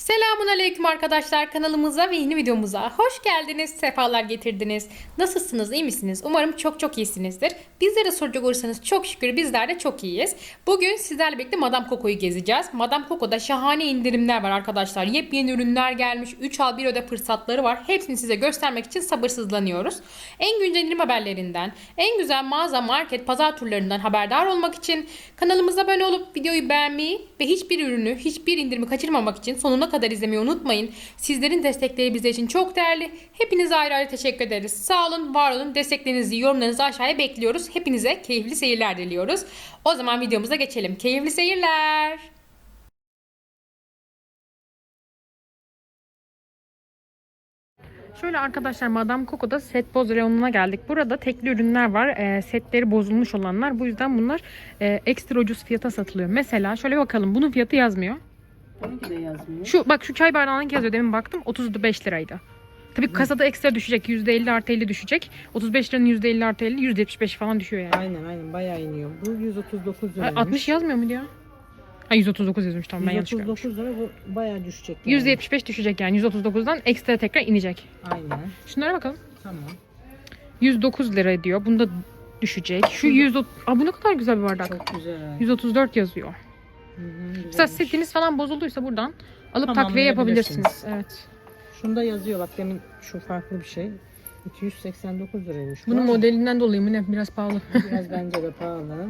Selamun Aleyküm arkadaşlar kanalımıza ve yeni videomuza hoş geldiniz, sefalar getirdiniz. Nasılsınız, iyi misiniz? Umarım çok çok iyisinizdir. Bizlere soracak olursanız çok şükür bizler de çok iyiyiz. Bugün sizlerle birlikte Madame Coco'yu gezeceğiz. Madame Coco'da şahane indirimler var arkadaşlar. Yepyeni ürünler gelmiş, 3 al 1 öde fırsatları var. Hepsini size göstermek için sabırsızlanıyoruz. En güncel indirim haberlerinden, en güzel mağaza, market, pazar turlarından haberdar olmak için kanalımıza abone olup videoyu beğenmeyi ve hiçbir ürünü, hiçbir indirimi kaçırmamak için sonuna kadar izlemeyi unutmayın. Sizlerin destekleri bizler için çok değerli. Hepinize ayrı ayrı teşekkür ederiz. Sağ olun, var olun. Desteklerinizi, yorumlarınızı aşağıya bekliyoruz. Hepinize keyifli seyirler diliyoruz. O zaman videomuza geçelim. Keyifli seyirler. Şöyle arkadaşlar Madame Coco'da set boz reyonuna geldik. Burada tekli ürünler var. E, setleri bozulmuş olanlar. Bu yüzden bunlar e, ekstra ucuz fiyata satılıyor. Mesela şöyle bakalım. Bunun fiyatı yazmıyor. Tabii de yazmıyor. Şu bak şu çay bardağının yazıyor. Demin baktım 35 liraydı. Tabii kasada ekstra düşecek. %50 artı 50 düşecek. 35 liranın %50 artı 50 %75 falan düşüyor yani. Aynen aynen bayağı iniyor. Bu 139 Ay, liraymış. 60 yazmıyor muydu ya? Ha 139 yazmış tamam ben yanlış görmüşüm. 139 lira bu bayağı düşecek. Yani. %75 düşecek yani 139'dan ekstra tekrar inecek. Aynen. Şunlara bakalım. Tamam. 109 lira diyor. Bunda düşecek. Şu 100 Aa bu ne kadar güzel bir bardak. Çok güzel. 134 yazıyor. Hı hı, Mesela güzelmiş. setiniz falan bozulduysa buradan alıp takviye yapabilirsiniz. Evet. Şunda yazıyor bak demin şu farklı bir şey. 289 liraymış. bu Bunun ama modelinden dolayı mı ne? Biraz pahalı. Biraz bence de pahalı.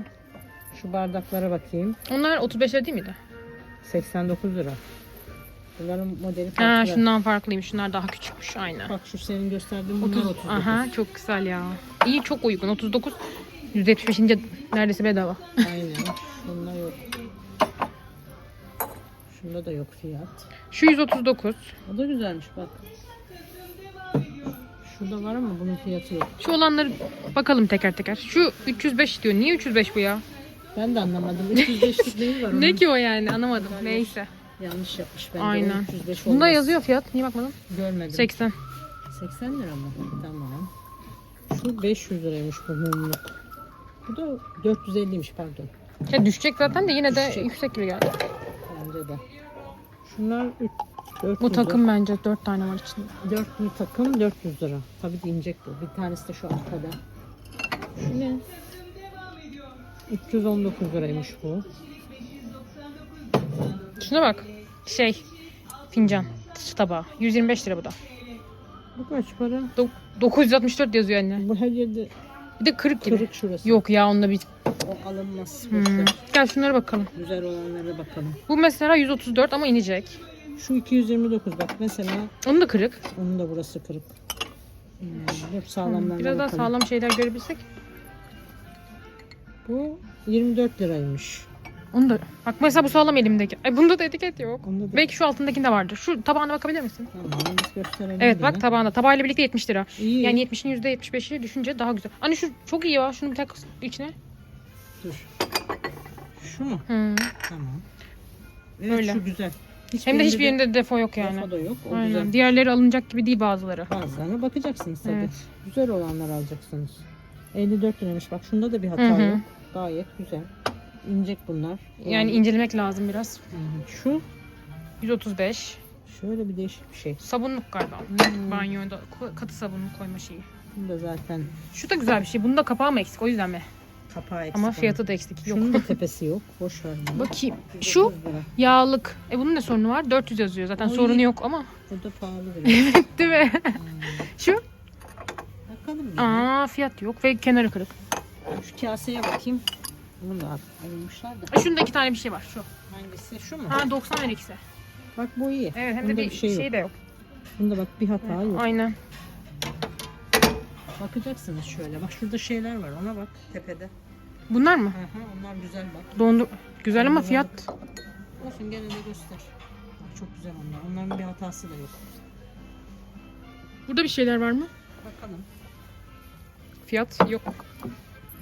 Şu bardaklara bakayım. Onlar 35 lira değil miydi? 89 lira. Bunların modeli Ha, farklı. şundan farklıymış. Şunlar daha küçükmüş. Aynen. Bak şu senin gösterdiğin bunlar 30. 39. Aha çok güzel ya. İyi çok uygun. 39 175. neredeyse bedava. Aynen. Şunda yok. Şunda da yok fiyat. Şu 139. O da güzelmiş bak. Şurada var ama bunun fiyatı yok. Şu olanları bakalım teker teker. Şu 305 diyor. Niye 305 bu ya? Ben de anlamadım. 305'lik neyi var onun? Ne ki o yani anlamadım. Neyse. Yanlış yapmış bence. Aynen. 305 Bunda olmaz. yazıyor fiyat. Niye bakmadım? Görmedim. 80. 80 lira mı? Tamam. Şu 500 liraymış bu mumluk. Bu da 450'ymiş pardon. Ya düşecek zaten de yine de Düşecek. yüksek gibi geldi. Bence de. Şunlar 3 400 Bu takım bence 4 tane var içinde. 4 bir takım 400 lira. Tabii inecek bu. Bir tanesi de şu arkada. Şu ne? 319 liraymış bu. Şuna bak. Şey. Fincan. Su tabağı. 125 lira bu da. Bu kaç para? Do- 964 yazıyor anne. Bu her yerde Bir de kırık gibi. kırık şurası. Yok ya onda bir... O alınmaz. Hmm. Boşver. Gel şunlara bakalım. Güzel olanlara bakalım. Bu mesela 134 ama inecek. Şu 229 bak mesela Onun da kırık. onun da burası kırık. Hmm, dur sağlamlarına Biraz daha bakalım. sağlam şeyler görebilsek. Bu 24 liraymış. Onu da... Bak mesela bu sağlam elimdeki. Ay bunda da etiket yok. Da Belki şu altındakinde vardır. Şu tabağına bakabilir misin? tamam biz gösterelim. Evet bak tabağında. Tabağıyla birlikte 70 lira. İyi. Yani 70'in %75'i düşünce daha güzel. Hani şu çok iyi ya. Şunu bir tak içine. Dur. Şu mu? Hı. Tamam. Evet Öyle. şu güzel. Hem de hiçbir yerinde defo yok yani. yani. da yok. O Aynen. güzel. Diğerleri alınacak gibi değil bazıları. Bazılarına bakacaksınız tabii. Evet. Güzel olanlar alacaksınız. 54 liraymış. Bak şunda da bir hata Hı hı. yok. Gayet güzel. İnecek bunlar. Yani incelemek lazım biraz. Şu 135. şöyle bir değişik bir şey. Sabunluk galiba. Hmm. Banyoda katı sabunluk koyma şeyi. Bunu da zaten Şu da güzel bir şey. Bunda kapağı mı eksik o yüzden mi? kapağı eksik. Ama fiyatı da eksik. Yok. Şunun da tepesi yok. Boş ver bunu. Bakayım. 130 Şu yağlık. E bunun ne sorunu var? 400 yazıyor. Zaten O sorunu yok ama. Bu da pahalı biraz. Değil mi? Şu? Bakalım. Aa fiyat yok ve kenarı kırık. Şu kaseye bakayım. Bunu da almışlar da. E, Şunda iki tane bir şey var. Şu. Hangisi? Şu mu? Ha 90 lira ikisi. Bak bu iyi. Evet hem de Bunda bir, bir şey şey, yok. de yok. Bunda bak bir hata yok. Aynen. Bakacaksınız şöyle. Bak şurada şeyler var. Ona bak tepede. Bunlar mı? Hı hı, onlar güzel bak. Dondur. Güzel ama fiyat Olsun gene de göster. Bak çok güzel onlar. Onların bir hatası da yok. Burada bir şeyler var mı? Bakalım. Fiyat yok.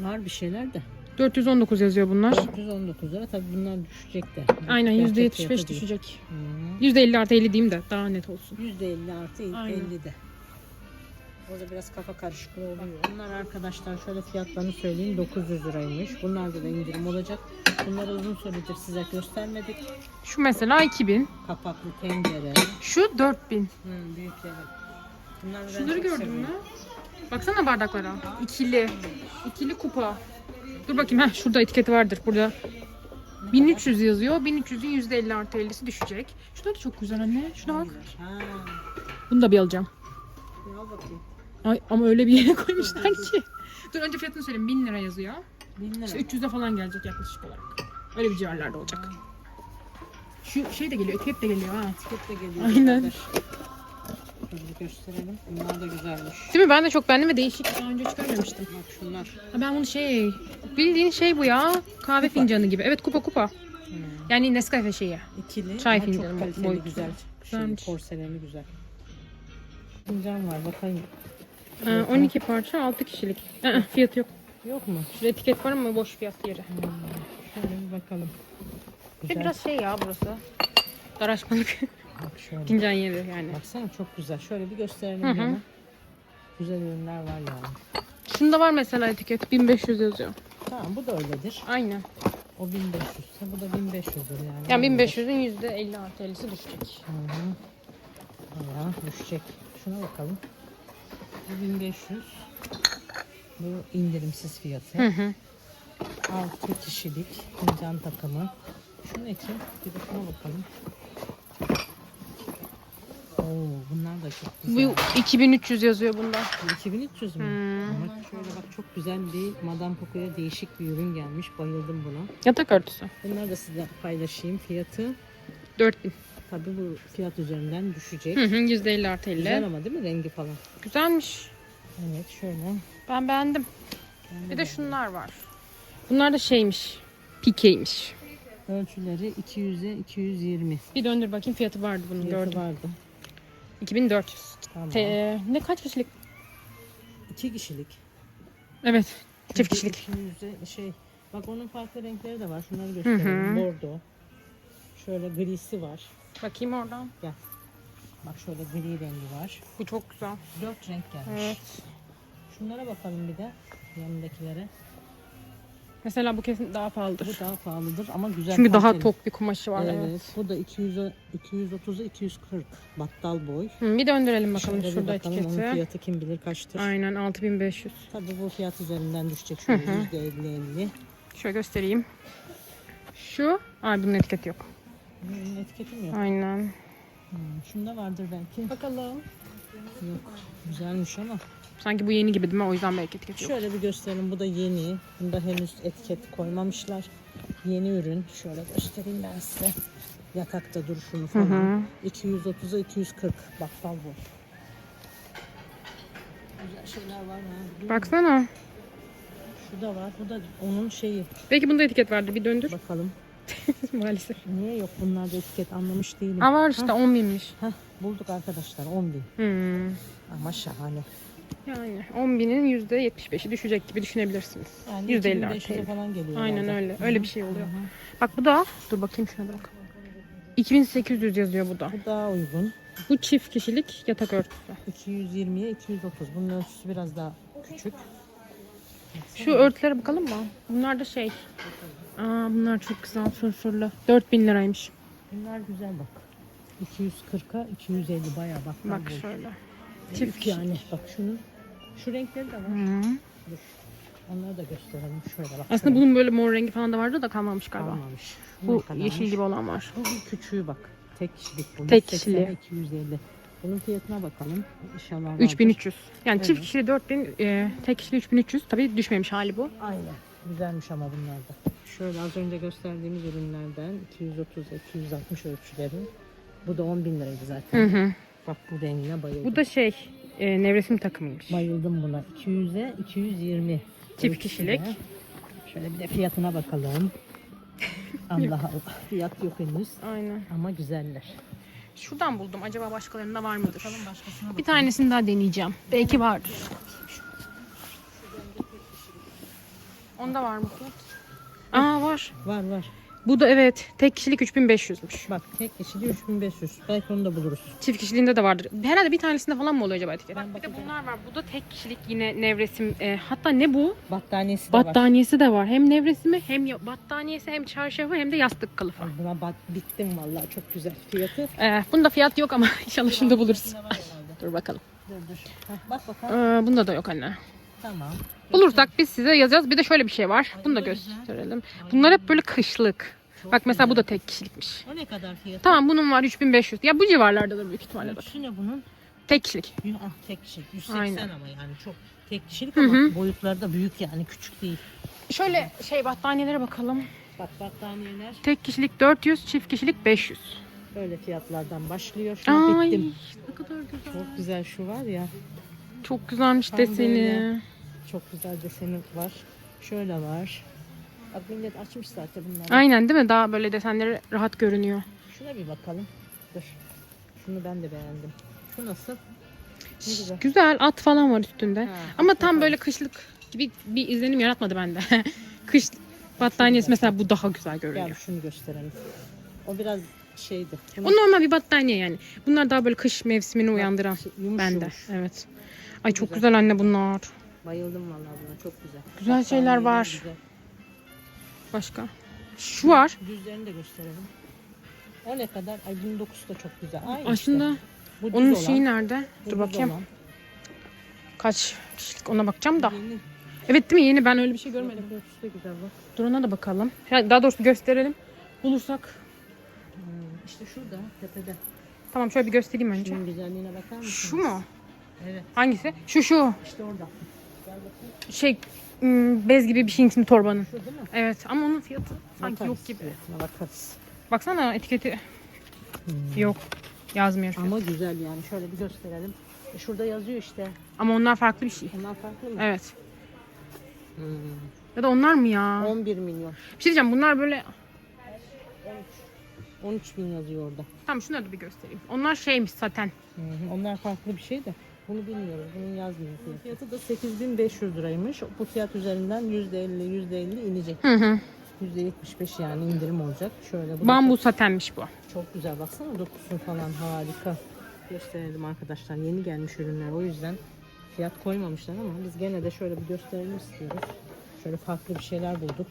Var bir şeyler de. 419 yazıyor bunlar. 419 lira. Tabii bunlar düşecek de. Aynen Gerçek %75 fiyatı değil. düşecek. Hı. %50 artı 50 diyeyim de daha net olsun. %50 artı Aynen. 50 de. Orada biraz kafa karışıklığı oluyor. Bunlar arkadaşlar şöyle fiyatlarını söyleyeyim 900 liraymış. Bunlarda da indirim olacak. Bunları uzun süredir size göstermedik. Şu mesela 2000. Kapaklı tencere. Şu 4000. Hı, büyükleri. Bunları ben Şunları gördün mü? Baksana bardaklara. İkili. İkili kupa. Dur bakayım. Heh, şurada etiketi vardır. Burada 1300 yazıyor. 1300'ün %50 artı 50'si düşecek. Şunlar da çok güzel anne. Şuna bak. Bunu da bir alacağım. Ay ama öyle bir yere koymuşlar ki. Dur önce fiyatını söyleyeyim. 1000 lira yazıyor. 1000 lira. İşte 300'e falan gelecek yaklaşık olarak. Öyle bir civarlarda olacak. Şu şey de geliyor. Etiket de geliyor ha. Etiket de geliyor. Aynen. birader. Bir gösterelim. Bunlar da güzelmiş. Değil mi? Ben de çok beğendim ve değişik. Daha önce çıkarmamıştım. Bak şunlar. Ha ben bunu şey... Bildiğin şey bu ya. Kahve fincanı gibi. Evet kupa kupa. Hı. Yani Nescafe şeyi. İkili Çay ama fincanı çok kaliteli boyutu. güzel. Güzelmiş. Şey, porseleni güzel. Fincan var bakayım. Ha, 12 parça 6 kişilik. Aa, fiyatı yok. Yok mu? Şurada etiket var ama boş fiyat yeri. Şöyle bir bakalım. Bir Güzel. biraz şey ya burası. Daraşmalık. Bak şöyle. Fincan yeri yani. Baksana çok güzel. Şöyle bir gösterelim Hı hı. Güzel ürünler var yani. Şunda var mesela etiket. 1500 yazıyor. Tamam bu da öyledir. Aynen. O 1500 ise bu da 1500'dür yani. Yani 1500'ün %50 artı 50'si düşecek. Hı hı. Bayağı düşecek. Şuna bakalım. Bu 1500. Bu indirimsiz fiyatı. Hı hı. 6 kişilik fincan takımı. Şu ne ki? Bir de şuna bakalım. Bunlar da çok güzel. Bu 2300 yazıyor bunda. Bu 2300 mü? Hmm. Ama şöyle bak çok güzel bir Madame Coco'ya değişik bir ürün gelmiş. Bayıldım buna. Yatak örtüsü. Bunları da size paylaşayım. Fiyatı 4000. tabii bu fiyat üzerinden düşecek. Hı hı %50 artı 50. Güzel ama değil mi rengi falan? Güzelmiş. Evet şöyle. Ben beğendim. Ben Bir de de şunlar var. Bunlar da şeymiş. Pikeymiş. Ölçüleri 200'e 220 Bir döndür bakayım fiyatı vardı bunun fiyatı gördüm. vardı. 2400. Tamam. Te- ne kaç kişilik? 2 kişilik. Evet. Çift kişilik. 200'e şey. Bak onun farklı renkleri de var. Şunları göstereyim. Bordo. Şöyle grisi var. Bakayım oradan. Bak şöyle gri rengi var. Bu çok güzel. 4 renk gelmiş. Evet. Şunlara bakalım bir de. Yanındakilere. Mesela bu kesin daha pahalıdır. Bu daha pahalıdır ama güzel. Çünkü daha kaliteli. tok bir kumaşı var. Evet. Evet. Bu da 200'e 230'a 240 battal boy. Hı, bir döndürelim bakalım Şöyle bir şurada bakalım onun etiketi. fiyatı kim bilir kaçtır. Aynen 6500. Tabii bu fiyat üzerinden düşecek şöyle Hı hı. %50-50. Şöyle göstereyim. Şu, ay bunun etiketi yok. Bunun etiketi mi yok? Aynen. Hmm, şunda vardır belki. Bakalım. Yok. Güzelmiş ama. Sanki bu yeni gibi değil mi? O yüzden belki etiketi yok. Şöyle bir gösterelim. Bu da yeni. Bunda henüz etiket koymamışlar. Yeni ürün. Şöyle göstereyim ben size. Yatakta duruşunu falan. hı. 230'a 240 battal boy. Güzel şeyler var ha. Baksana. Şu da var. Bu da onun şeyi. Belki bunda etiket vardı. Bir döndür. Bakalım. Maalesef. Niye yok bunlarda etiket anlamış değilim. Aa var işte 10 binmiş. Heh, bulduk arkadaşlar 10 bin. Hmm. Ama şahane. Yani 10 binin %75'i düşecek gibi düşünebilirsiniz. Yani %50 2500'e artı. falan geliyor. Aynen herhalde. öyle. Öyle bir şey oluyor. Bak bu da. Dur bakayım şuna da bak. 2800 yazıyor bu da. Bu daha uygun. Bu çift kişilik yatak örtüsü. 220'ye 230. Bunun ölçüsü biraz daha küçük. Şu örtülere bakalım mı? Bunlar da şey. Aa bunlar çok güzel fırfırlı. 4000 liraymış. Bunlar güzel bak. 240'a 250 bayağı bak. Bak şöyle. Çift yani. Bak şunun. Şu renkleri de var. Hı. Onları da gösterelim. Şöyle bak. Aslında bunun böyle mor rengi falan da vardı da kalmamış galiba. kalmamış. Şu Bu kadarmış? yeşil gibi olan var. Bu bir küçüğü bak. Tek kişilik bu. Tek 180'e kişiliği. 250. Bunun fiyatına bakalım. İnşallah vardır. 3300. Yani çift Evet. kişili 4000, e, tek kişili 3300. Tabii düşmemiş hali bu. Aynen. Güzelmiş ama bunlar da. Şöyle az önce gösterdiğimiz ürünlerden 230-260 ölçüleri. Bu da 10 bin liraydı zaten. Hı hı. Bak bu rengine bayıldım. Bu da şey, e, nevresim takımıymış. Bayıldım buna. 200'e 220. Çift kişilik. Şöyle bir de fiyatına bakalım. Allah Allah. Fiyat yok henüz. Aynen. Ama güzeller. Şuradan buldum. Acaba başkalarında var mıdır? Bakalım başkasına Bir tanesini daha deneyeceğim. Belki vardır. Onda var mı? Aa var. Var var. Bu da evet tek kişilik 3500'müş. Bak tek kişili 3500. Belki onu da buluruz. Çift kişiliğinde de vardır. Herhalde bir tanesinde falan mı oluyor acaba etiket? Ben Bir de bunlar var. Bu da tek kişilik yine nevresim. E, hatta ne bu? Battaniyesi de var. Battaniyesi de var. Hem nevresimi hem ya- battaniyesi hem çarşafı hem de yastık kılıfı. Ay, Buna bat, bittim vallahi çok güzel fiyatı. Ee, bunda fiyat yok ama inşallah buluruz. Bunda var herhalde. Dur bakalım. Dur dur. Heh, bak bakalım. Ee, bunda da yok anne. Tamam. Bulursak biz size yazacağız. Bir de şöyle bir şey var. Bunu da da gösterelim. Bunlar hep böyle kışlık. Çok Bak mesela bu güzel. da tek kişilikmiş. O ne kadar fiyatı? Tamam bunun var 3500. Ya bu civarlardadır büyük ihtimalle. bak. Ölçüsü ne bunun? Tek kişilik. Yuh, Ah, tek kişilik. 180 Aynen. ama yani çok tek kişilik ama boyutları da büyük yani küçük değil. Şöyle şey battaniyelere bakalım. Bak battaniyeler Tek kişilik 400, çift kişilik 500. böyle fiyatlardan başlıyor. Şuna Ay bittim. ne kadar güzel. Çok güzel şu var ya. Çok güzelmiş Tam deseni. böyle. Çok güzel deseni var. Şöyle var. Bak millet açmış zaten bunları. Aynen değil mi? Daha böyle desenleri rahat görünüyor. Şuna bir bakalım. Dur. Şunu ben de beğendim. Şu nasıl? Ne güzel. Güzel at falan var üstünde. Ha, Ama tam böyle kışlık gibi bir izlenim yaratmadı bende. Kış battaniyesi mesela bu daha güzel Gel görünüyor. şunu gösterelim. O biraz şeydi. O normal bir battaniye yani. Bunlar daha böyle kış mevsimini uyandıran Şey, yumuş bende. yumuş. Evet. Ay çok Güzel. güzel anne bunlar. Bayıldım vallahi buna çok güzel. Güzel şeyler var. güzel. Başka. Şu var. Düzlerini de gösterelim. O ne kadar? Ay bunun dokusu da çok güzel. Aynı Aslında işte. Bu düz onun olan, şeyi nerede? bu Dur düz bakayım. olan. Kaç kişilik ona bakacağım da. Yeni. Evet değil mi? Yeni ben öyle bir şey görmedim. Görmedim. Ölçüsü de güzel bak. Dur ona da bakalım. Ya daha doğrusu gösterelim. Bulursak. Hmm, işte şurada tepede. Tamam şöyle bir göstereyim önce. Şunun güzelliğine bakar mısın? Şu mu? Evet. Hangisi? Şu şu. İşte orada. Gel bakayım. Şey bez gibi bir şeyin içinde torbanın. Evet ama onun fiyatı sanki Bakarız. yok gibi. Fiyatına bakarız. Baksana etiketi Hmm. yok. Yazmıyor. an. Ama güzel yani. Şöyle bir gösterelim. E şurada yazıyor işte. Ama onlar farklı bir şey. Ondan farklı mı? Evet. Hmm. Ya da onlar mı ya? 11 milyon. Bir şey diyeceğim bunlar böyle 13 bin yazıyor orada. Tamam şunları da bir göstereyim. Onlar şeymiş zaten. Hı hı, Onlar farklı bir şey de. Bunu bilmiyoruz. Bunun yazmıyor fiyatı. Fiyatı da 8500 liraymış. Bu fiyat üzerinden %50 %50 inecek. Hı hı. %75 yani indirim olacak. Şöyle bu Bambu satenmiş bu. çok, çok güzel. Baksana dokusu falan harika. Gösterelim arkadaşlar. Yeni gelmiş ürünler. O yüzden fiyat koymamışlar ama biz gene de şöyle bir gösterelim istiyoruz. Şöyle farklı bir şeyler bulduk.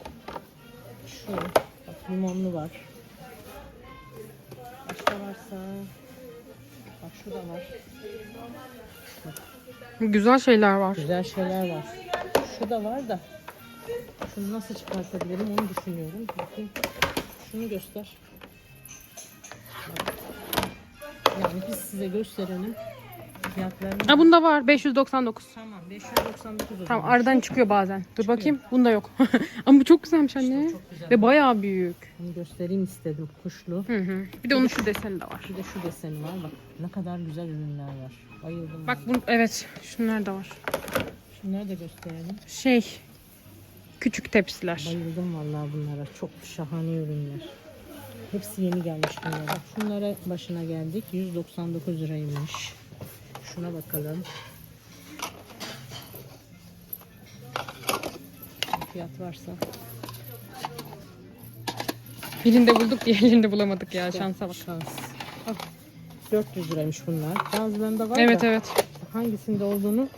Şu bak limonlu var. Başka varsa bak şu da var. Güzel şeyler var. Güzel şeyler var. Şu da var da şunu nasıl çıkartabilirim onu düşünüyorum. Bakayım. Şunu göster. Yani biz size gösterelim. Fiyatlarını. Ha bunda var 599. Tamam 599 o Tamam aradan çıkıyor bazen. Dur bakayım. Bunda yok. Ama bu çok güzelmiş anne. Çok güzel. Ve bayağı büyük. Bunu göstereyim istedim kuşlu. Hı hı. Bir de onun şu deseni de var. Bir de şu deseni var bak. Ne kadar güzel ürünler var. Bayıldım. Bak vallahi. bu evet şunlar da var. Şunları da gösterelim. Şey küçük tepsiler. Bayıldım vallahi bunlara. Çok şahane ürünler. Hepsi yeni gelmiş bunlara. Bak şunlara başına geldik. 199 liraymış. Şuna bakalım. Fiyat varsa. Birinde bulduk diğerlerinde bulamadık ya şansa bak. Şans. Ah, 400 liraymış bunlar. Bazılarında var Evet da evet. hangisinde olduğunu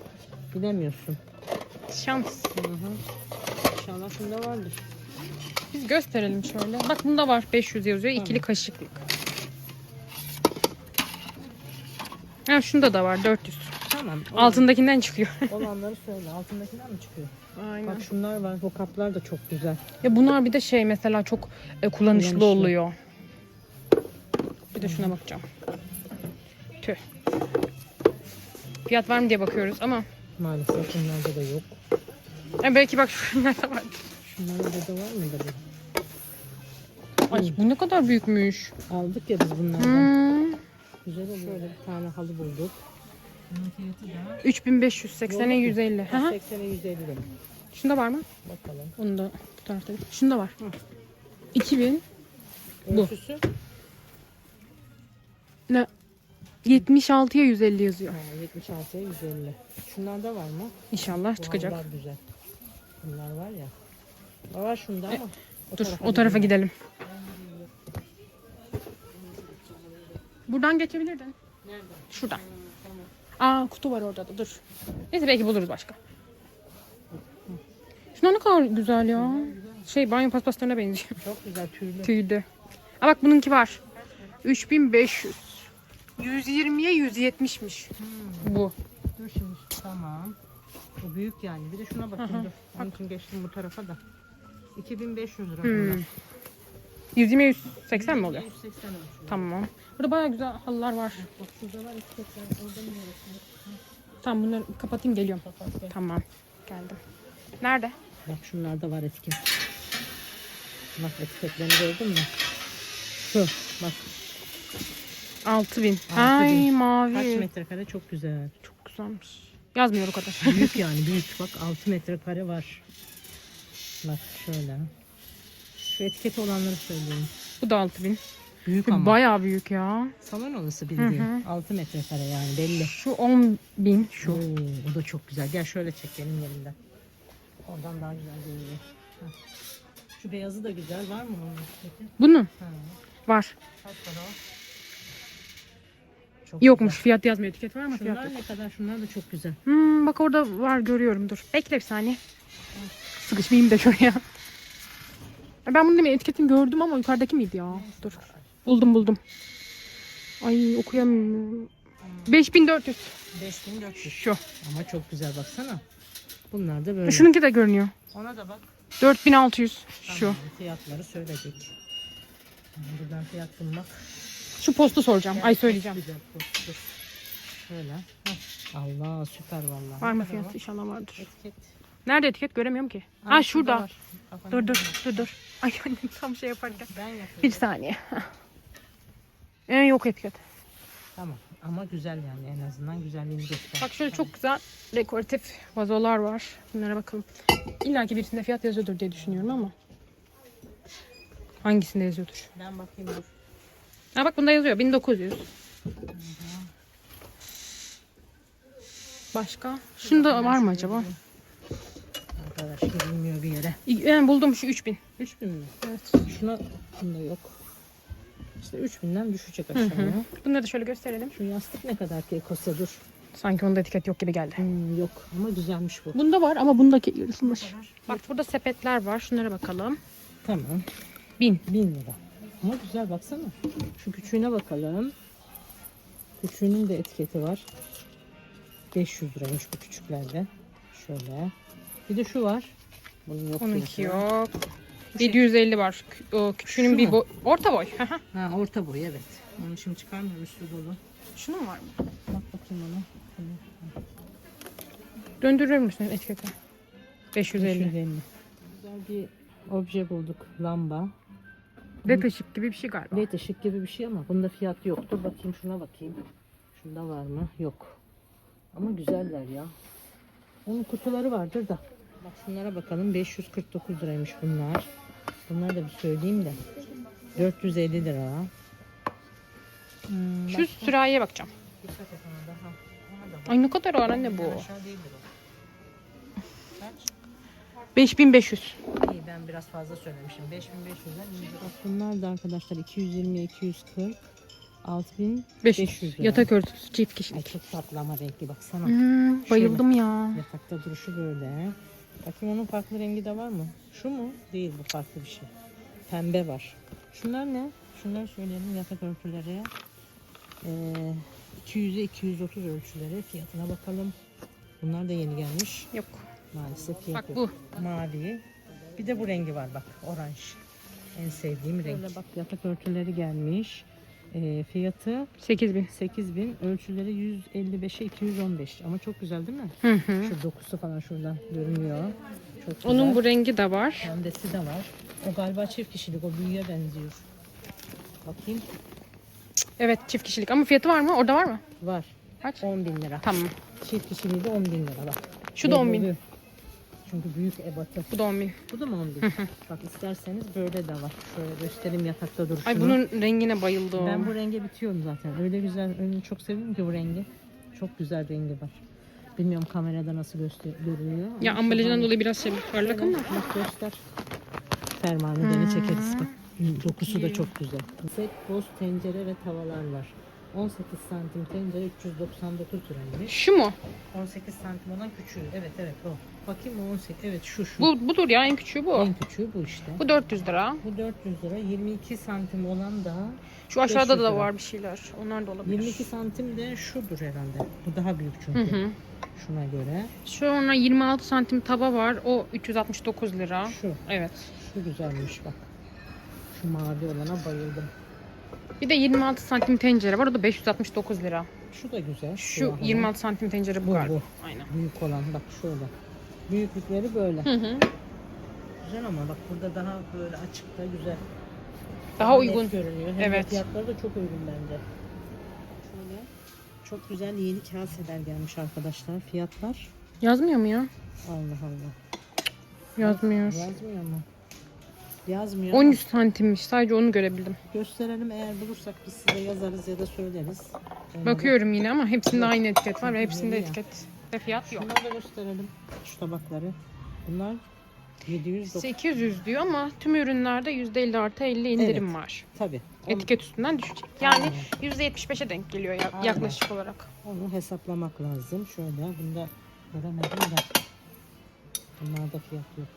bilemiyorsun. Şans. Hı hı. İnşallah şunda vardır. Biz gösterelim şöyle. Bak bunda var 500 yazıyor. ikili kaşıklık. Ha şunda da var 400. Tamam. olan- Altındakinden çıkıyor. Olanları söyle. Altındakinden mi çıkıyor? Aynen. Bak şunlar var. Bu kaplar da çok güzel. Ya bunlar bir de şey mesela çok e, kullanışlı, Kullanışlı. oluyor. Bir de şuna bakacağım. Tüh. Fiyat var mı diye bakıyoruz ama Maalesef bunlarda da yok. ya belki bak şunlarda var. Şunlarda da var mı da Ay bu ne kadar büyükmüş. bu? Aldık ya biz bunlardan. Hmm. Güzel oluyor. Şöyle bir tane halı bulduk. Bunun fiyatı da 3580'e 150. Hı hı. 80'e 150 lira. Şunda var mı? Bakalım. Onu da bu tarafta. Şunda var. 2000 Bu. Ölçüsü? ne? 76'ya 150 yazıyor. Ha, 76'ya 150. Şunlarda var mı? İnşallah Bu çıkacak. halılar güzel. Bunlar var ya. Var şunda ama. Dur o tarafa gidelim. gidelim. Buradan geçebilirdin. Nerede? Şuradan. Aa kutu var orada da dur. Neyse belki buluruz başka. Şuna ne kadar güzel ya. Şey banyo paspaslarına benziyor. Çok güzel tüylü. Tüydü. Aa bak bununki var. 3500. 120'ye 170'miş. Bu. Dur şimdi tamam. Bu büyük yani. Bir de şuna bakayım dur. Onun için geçtim bu tarafa da. 2500 lira. Hmm. bunlar. 120'ye 180 mi oluyor? 180 ölçüyor. Tamam. Burada bayağı güzel halılar var. Bak şurada var etiketler. Orada mı yarısını? Tamam bunları kapatayım geliyorum. Kapat gel. Tamam. Geldim. Nerede? Bak şunlarda var etiket. Bak etiketlerini gördün mü? Şu bak 6000. 6000. Ay kaç mavi. metrekare çok güzel. Çok güzelmiş. Yazmıyor o kadar. Büyük yani büyük. Bak 6 metrekare var. Bak şöyle. Şu etiketi olanları söyleyeyim. Bu da 6000. Büyük ama. Bayağı büyük ya. Salon odası bildiğin. 6 metrekare yani belli. Şu 10.000 şu. Oo, o da çok güzel. Gel şöyle çek benim yerimden. Oradan daha güzel görünüyor. Heh. Şu beyazı da güzel. Var mı onun etiketi? Bunun Ha. var. Kaç para o? Çok Yokmuş. Fiyat yazmıyor. Etiket var güzel. fiyat Şunlar yok. ne kadar? Şunlar da çok güzel. Hmm, bak orada var görüyorum. Dur. Bekle bir saniye. Sıkışmayayım da şuraya. Ben bunu demin etiketini gördüm ama yukarıdaki miydi ya? Dur. Buldum buldum. Ay okuyamıyorum. 5400. 5400. Şu. Ama çok güzel baksana. Bunlar da böyle. Şununki de görünüyor. Ona da bak. 4600. Şu. Tamam, fiyatları. Yani Buradan fiyat bulmak. Şu postu soracağım. Ay söyleyeceğim. Güzel postu. Şöyle. Heh. Allah süper vallahi. Var mı fiyatı? İnşallah vardır. Etiket. Nerede etiket? Göremiyorum ki. Ha şurada. Dur dur dur dur. Ay annem tam şey yaparken. Ben yapıyorum. Bir saniye. Ee, yok etiket. Tamam. Ama güzel yani en azından güzelliğini göster. Bak şöyle çok güzel dekoratif vazolar var. Bunlara bakalım. İlla ki birisinde fiyat yazıyordur diye düşünüyorum ama. Hangisinde yazıyordur? Ben bakayım dur. Ha bak bunda yazıyor 1900. Başka? Şunda var mı acaba? Arkadaş girilmiyor bir yere. Ben buldum şu 3000. 3000 mi? Evet. Şuna bunda yok. İşte 3000'den düşecek aşağıya. Bunları da şöyle gösterelim. Şu yastık ne kadar ki dur. Sanki onda etiket yok gibi geldi. Hmm, yok ama güzelmiş bu. Bunda var ama bundaki yarısınmış. Bak burada sepetler var. Şunlara bakalım. Tamam. 1000. 1000 lira. Ama güzel baksana. Şu küçüğüne bakalım. Küçüğünün de etiketi var. 500 liraymış bu küçüklerde. Şöyle. Bir de şu var. Bunun yok. Onunki fiyatı. yok. 750 var. O küçüğünün Şu bir mu? boy. Orta boy. Haha. Ha orta boy evet. Onu şimdi çıkarmıyorum üstü dolu. Şunun var mı? Bak bakayım ona. Döndürür müsün etiketi? 550. 550. Güzel bir obje bulduk. Lamba. Led ışık gibi bir şey galiba. LED ışık gibi bir şey ama bunda fiyat yok. Dur bakayım şuna bakayım. Şunda var mı? Yok. Ama güzeller ya. Onun kutuları vardır da. Bak şunlara bakalım. 549 liraymış bunlar. Bunları da bir söyleyeyim de. 450 lira. Hmm, Şu sürahiye bakacağım. Ay ne kadar ağır anne bu. Aşağı değildir o. Kaç? 5500. İyi ben biraz fazla söylemişim. 5500'den ince. Bak bunlar da arkadaşlar 220 240 6500 500. lira. Yatak örtüsü çift Ay kişilik. çok tatlı ama renkli baksana. Hmm, bayıldım ya. Yatakta duruşu böyle. Bakayım onun farklı rengi de var mı? Şu mu? Değil bu farklı bir şey. Pembe var. Şunlar ne? Şunları söyleyelim yatak örtüleri. Ee, 200'e 230 ölçüleri. Fiyatına bakalım. Bunlar da yeni gelmiş. Yok. Maalesef fiyat Bak yok. bu. Mavi. Bir de bu rengi var bak. Oranj. En sevdiğim renk. Böyle bak yatak örtüleri gelmiş. Ee, fiyatı 8000. 8000 ölçüleri 155'e 215 ama çok güzel değil mi? Hı hı. Şu dokusu falan şuradan görünüyor. Çok güzel. Onun bu rengi de var. pembesi de var. O galiba çift kişilik o büyüye benziyor. Bakayım Evet çift kişilik ama fiyatı var mı? Orada var mı? var. Kaç? 10 bin lira. Tamam. Çift kişiliği de 10 bin lira bak. Şu da 10 bin. Çünkü büyük ebatı. Bu da 10 bin. Bu da mı 10 bin? bak isterseniz böyle de var. Şöyle göstereyim yatakta duruşunu. Ay bunun rengine bayıldım. Ben bu renge bitiyorum zaten. Öyle güzel, öyle çok seviyorum ki bu rengi. Çok güzel rengi var. Bilmiyorum kamerada nasıl göster görünüyor. Ya ama ambalajından dolayı biraz şey parlak ama. Bak göster. Fermuarını gene çekeriz bak. Dokusu da çok güzel. Set boz tencere ve tavalar var. 18 santim tencere 399 liraymış. Şu mu? 18 santim olan küçüğü. Evet evet o. Bakayım o 18. Evet şu şu. Bu budur ya en küçüğü bu. En küçüğü bu işte. Bu 400 lira. Bu 400 lira. 22 santim olan da Şu aşağıda 500 da var bir şeyler. Onlar da olabilir. 22 santim de şudur herhalde. Bu daha büyük çünkü. Hı hı. Şuna göre. Sonra 26 santim tava var. O 369 lira. Şu. Evet. Şu güzelmiş bak. Şu mavi olana bayıldım. Bir de 26 santim tencere var. O da 569 lira. Şu da güzel. Şu daha. 26 santim tencere bu, Bu, galiba. bu. Aynen. Büyük olan bak şöyle. Büyüklükleri böyle. Hı hı. Güzel ama bak burada daha böyle açıkta güzel. Daha net uygun. görünüyor. Hem Evet. fiyatları da çok uygun bence. Şöyle çok güzel yeni kaseler gelmiş arkadaşlar. Fiyatlar Yazmıyor mu ya? Allah Allah. Yazmıyor. Yazmıyor mu? Yazmıyor. 13 santimmiş. Sadece onu görebildim. Gösterelim eğer bulursak biz size yazarız ya da söyleriz. Onları- Bakıyorum yine ama hepsinde aynı etiket var ve hepsinde ya. etiket ve fiyat yok. Şunları da gösterelim. Şu tabakları. Bunlar 790. 800 diyor ama tüm ürünlerde %50 artı 50 indirim var. Tabii. Onu, Etiket üstünden düşecek. Yani Aynen. %75'e denk geliyor ya- Aynen. yaklaşık olarak. onu hesaplamak lazım. Şöyle bunda göremedim de. Bunlarda fiyat yok.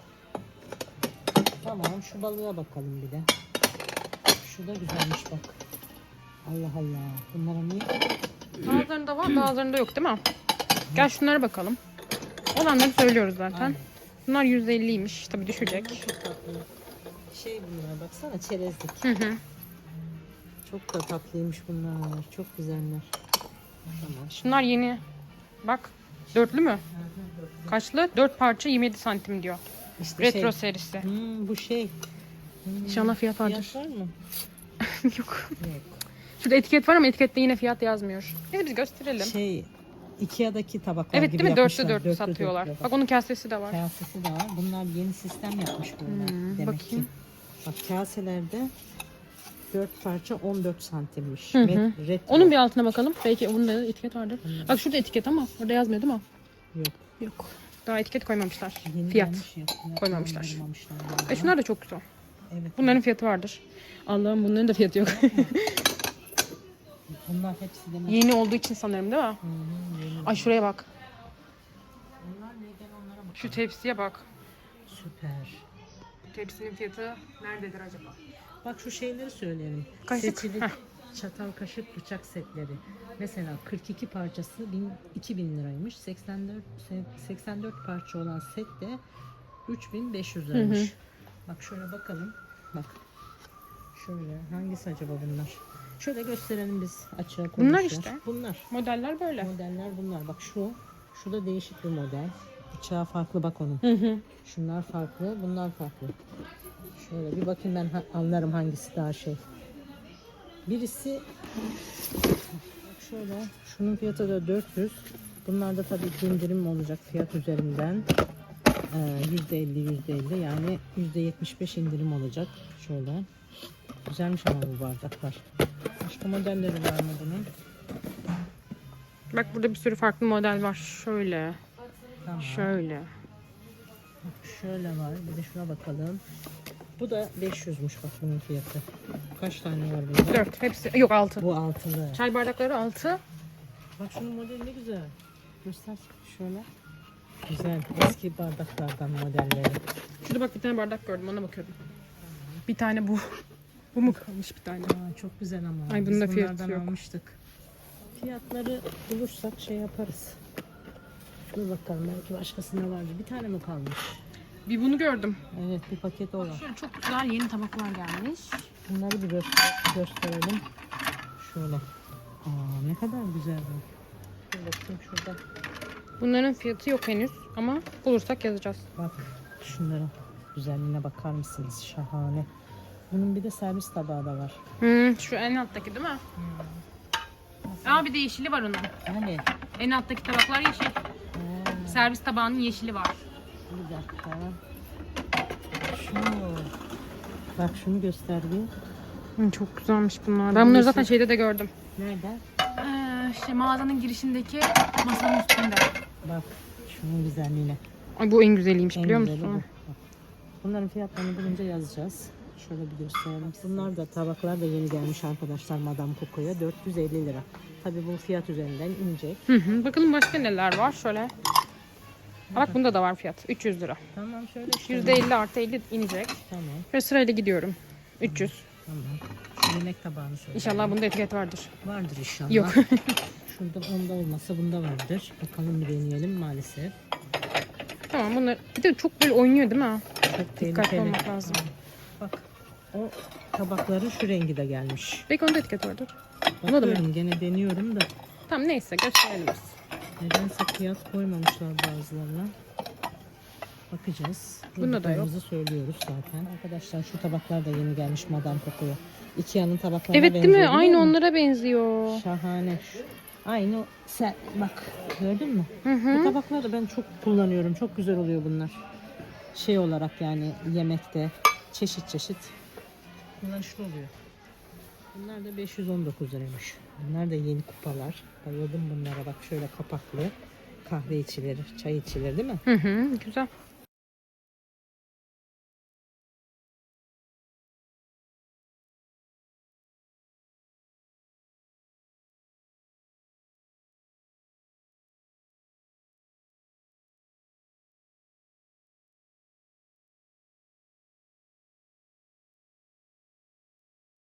Tamam şu balığa bakalım bir de. Şu da güzelmiş bak. Allah Allah. Bunlara niye? Bazılarında var bazılarında yok değil mi? Gel şunlara bakalım. Olanları söylüyoruz zaten. Aynen. Bunlar %50'ymiş. Tabii düşecek. Bunlar çok tatlı. Şey bunlar baksana çerezlik. Hı hı. Çok da tatlıymış bunlar. Çok güzeller. Tamam. Şunlar yeni. Bak. Dörtlü mü? Kaçlı? Dört parça 27 santim diyor. İşte Retro şey. serisi. Hmm, bu şey. Hmm, İnşallah fiyat vardır. Fiyat var mı? Yok. Yok. Şurada etiket var ama etikette yine fiyat yazmıyor. Neyse biz gösterelim. Şey Ikea'daki tabaklar evet gibi değil mi? Dörtlü dörtlü satıyorlar. dörtlü. Bak onun kasesi de var. Kasesi de var. Bunlar yeni sistem yapmış bunlar. Hmm, demek bakayım. ki. Bak kaselerde 4 parça 14 santimmiş. Hı hı. Retro. Onun bir altına bakalım. Belki bunda da etiket vardır. Bak şurada etiket ama orada yazmıyor değil mi? Yok. Yok. Daha etiket koymamışlar. Yeni Fiyat. gelmiş ya, fiyat koymamışlar. koymamışlar E galiba. şunlar da çok güzel. Evet. Bunların fiyatı vardır. Allah'ım bunların da fiyatı yok. Bunlar hepsi demek. Yeni olduğu için sanırım değil mi? Hı yeni. Ay şuraya bak. Bunlar neyden onlara bak. Şu tepsiye bak. Süper. Tepsinin fiyatı nerededir acaba? Bak şu şeyleri söyleyelim. Kaşık. Seçili Heh. Çatal kaşık bıçak setleri. Mesela 42 parçası 1000 2000 liraymış. 84 se- 84 parça olan set de 3500 liraymış. Bak şöyle bakalım. Bak. Şöyle hangisi acaba bunlar? Şöyle gösterelim biz açığa koymuşlar. Bunlar işte. Bunlar. Modeller böyle. Modeller bunlar. Bak şu. Şu da değişik bir model. Bıçağı farklı bak onun. Hı hı. Şunlar farklı, bunlar farklı. Şöyle bir bakayım ben anlarım hangisi daha şey. Birisi bak şöyle şunun fiyatı da 400. Bunlarda tabii ki indirim olacak fiyat üzerinden. Ee, %50 %50 yani %75 indirim olacak. Şöyle. Güzelmiş ama bu bardaklar. Başka modelleri var mı bunun? Bak burada bir sürü farklı model var. Şöyle. Tamam. Şöyle. Şöyle var. Bir de şuna bakalım. Bu da 500'müş bak bunun fiyatı. Kaç tane var bunda? Dört. Hepsi. Yok altı. Bu altılı. Çay bardakları altı. Bak şunun modeli ne güzel. Göster şöyle. Güzel. Eski bardaklardan modelleri. Şurada bak bir tane bardak gördüm. Ona bakıyordum. Bir tane bu. Bu mu kalmış bir tane? Aa, çok güzel ama. Ay, Biz bunda fiyatı bunlardan yok. almıştık. Fiyatları bulursak şey yaparız. Dur bakalım belki başkasında vardı. Bir tane mi kalmış? Bir bunu gördüm. Evet bir paket o var. Şöyle çok güzel yeni tabaklar gelmiş. Bunları bir göster gösterelim. Şöyle. Aa ne kadar güzel bu. Bakayım şurada. Bunların fiyatı yok henüz ama bulursak yazacağız. Bak şunların güzelliğine bakar mısınız? Şahane. Bunun bir de servis tabağı da var. Hmm, şu en alttaki değil mi? Aa bir de yeşili var onun. Hani? En alttaki tabaklar yeşil. Aa, Servis tabağının yeşili var. bir dakika. Şu. Bak şunu göster bir. Hı, çok güzelmiş bunlar. Ben bunları zaten şeyde de gördüm. Nerede? Ee, işte mağazanın girişindeki masanın üstünde. Bak şunun güzelliğine. Ay bu en güzeliymiş En biliyor güzeli musun? bu. Bunların fiyatlarını bulunca yazacağız. Şöyle bir gösterelim. Bunlar da tabaklar da yeni gelmiş arkadaşlar Madame Coco'ya 450 lira. Tabii bu fiyat üzerinden inecek. Hı hı. Bakalım başka neler var şöyle. Aa, Bak bunda da var fiyat. 300 lira. Tamam şöyle işte. %50 artı 50 inecek. Tamam Şöyle sırayla gidiyorum. 300. tamam. Şu yemek tabağını söyle. İnşallah bunda etiket vardır. Vardır inşallah. Yok. Şurada onda olmasa bunda vardır. Bakalım bir deneyelim maalesef. tamam bunlar bir de çok böyle oynuyor değil mi? Çok Dikkatli tehlikeli. olmak lazım. Bak o tabakların şu rengi de gelmiş. Belki onda etiket vardır. Buna da mı? Bakıyorum gene deniyorum da Tamam neyse gösterelim biz. Nedense fiyat koymamışlar bazılarına. Bakacağız. Bunda da yok. Söylüyoruz zaten. Arkadaşlar şu tabaklar da yeni gelmiş Madame Coco'ya. Ikea'nın tabaklarına Evet değil benziyor, mi? Aynı musun? onlara benziyor. Şahane. Aynı o- sen bak gördün mü? Hı Bu hı. tabakları da ben çok kullanıyorum. Çok güzel oluyor bunlar. Şey olarak yani yemekte çeşit çeşit kullanışlı oluyor. Bunlar da 519 liraymış. Bunlar da yeni kupalar. Bayıldım bunlara bak şöyle kapaklı. Kahve içilir, çay içilir değil mi? Hı hı. Güzel.